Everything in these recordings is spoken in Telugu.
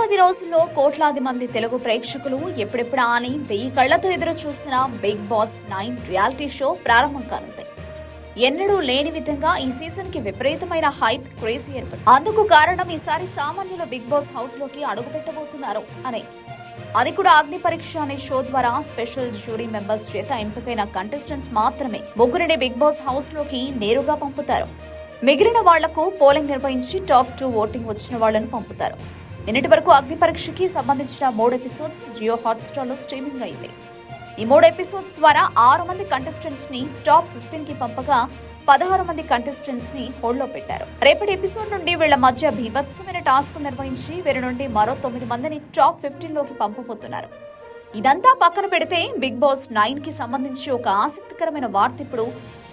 పది రోజుల్లో కోట్లాది మంది తెలుగు ప్రేక్షకులు ఎప్పుడెప్పుడా అని వెయ్యి కళ్ళతో ఎదురు చూస్తున్న Bigg Boss nine reality show ప్రారంభం కానుంది. ఎన్నడూ లేని విధంగా ఈ సీజన్కి విపరీతమైన హైప్ క్రేజీ ఏర్పడి అందుకు కారణం ఈసారి సామాన్యుల బిగ్ బాస్ హౌస్లోకి అడుగు పెట్టబోతున్నారు అనే. అది కూడా అగ్ని పరీక్ష అనే షో ద్వారా స్పెషల్ జ్యూరీ మెంబర్స్ చేత ఎంపికైన కంటెస్టెంట్స్ మాత్రమే ముగ్గురిని బిగ్ బాస్ హౌస్లోకి నేరుగా పంపుతారు. మిగిలిన వాళ్ళకు పోలింగ్ నిర్వహించి టాప్ టూ ఓటింగ్ వచ్చిన వాళ్ళను పంపుతారు. నిన్నటి వరకు అగ్ని పరీక్షకి సంబంధించిన మూడు ఎపిసోడ్స్ జియో హాట్స్టార్లో స్ట్రీమింగ్ అయింది. ఈ మూడు ఎపిసోడ్స్ ద్వారా ఆరు మంది కంటెస్టెంట్స్ని టాప్ ఫిఫ్టీన్కి పంపగా పదహారు మంది కంటెస్టెంట్స్ని హోల్డ్లో పెట్టారు. రేపటి ఎపిసోడ్ నుండి వీళ్ళ మధ్య భీభత్సమైన టాస్క్ నిర్వహించి వీరి నుండి మరో తొమ్మిది మందిని టాప్ ఫిఫ్టీన్లోకి పంపబోతున్నారు. ఇదంతా పక్కన పెడితే బిగ్ బాస్ నైన్కి సంబంధించి ఒక ఆసక్తికరమైన వార్త ఇప్పుడు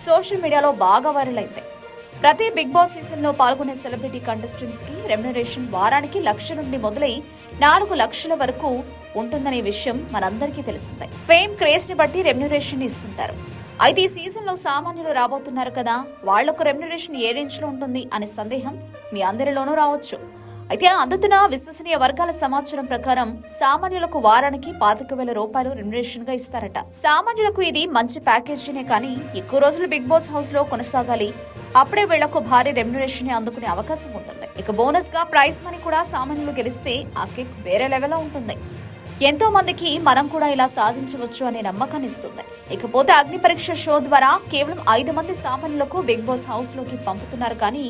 సోషల్ మీడియాలో బాగా వైరల్ అయింది. ప్రతి బిగ్ బాస్ సీజన్లో పాల్గొనే సెలబ్రిటీ కంటెస్టెంట్స్కి రెమ్యునరేషన్ వారానికి లక్ష నుండి మొదలై నాలుగు లక్షల వరకు ఉంటుందనే విషయం మనందరికీ తెలిసిందే. ఫేమ్ క్రేజ్ని బట్టి రెమ్యునరేషన్ ఇస్తుంటారు. అయితే ఈ సీజన్లో సామాన్యులు రాబోతున్నారు కదా వాళ్ళకు రెమ్యునరేషన్ ఏ రేంజ్లో ఉంటుంది అనే సందేహం మీ అందరిలోనూ రావచ్చు. అయితే అందుతున్న విశ్వసనీయ వర్గాల సమాచారం ప్రకారం సామాన్యులకు వారానికి పాతిక వేల రూపాయలు రెమ్యునరేషన్గా ఇస్తారట. సామాన్యులకు ఇది మంచి ప్యాకేజీనే కానీ ఎక్కువ రోజులు బిగ్ బాస్ హౌస్లో కొనసాగాలి అప్పుడే వీళ్ళకు భారీ రెమ్యునరేషన్ అందుకునే అవకాశం ఉంటుంది. ఇక బోనస్గా ప్రైజ్ మనీ కూడా సామాన్యులు గెలిస్తే ఆ కిక్ వేరే లెవెల్లో ఉంటుంది. ఎంతో మందికి మనం కూడా ఇలా సాధించవచ్చు అనే నమ్మకాన్ని ఇస్తుంది. ఇకపోతే అగ్ని పరీక్ష షో ద్వారా కేవలం ఐదు మంది సామాన్యులకు బిగ్ బాస్ హౌస్లోకి పంపుతున్నారు కానీ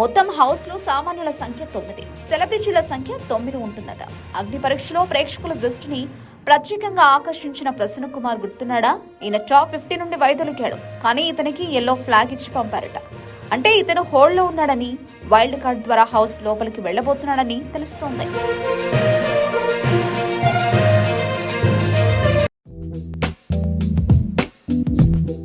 మొత్తం హౌస్లో సామాన్యుల సంఖ్య తొమ్మిది సెలబ్రిటీల సంఖ్య తొమ్మిది ఉంటుందట. అగ్ని పరీక్షలో ప్రేక్షకుల దృష్టిని ప్రత్యేకంగా ఆకర్షించిన ప్రసన్న కుమార్ గుర్తున్నాడా? ఈయన టాప్ ఫిఫ్టీ నుండి వైదొలికాడు కానీ ఇతనికి ఎల్లో ఫ్లాగ్ ఇచ్చి పంపారట. అంటే ఇతను హోల్డ్లో ఉన్నాడని వైల్డ్ కార్డ్ ద్వారా హౌస్ లోపలికి వెళ్ళబోతున్నాడని తెలుస్తోంది.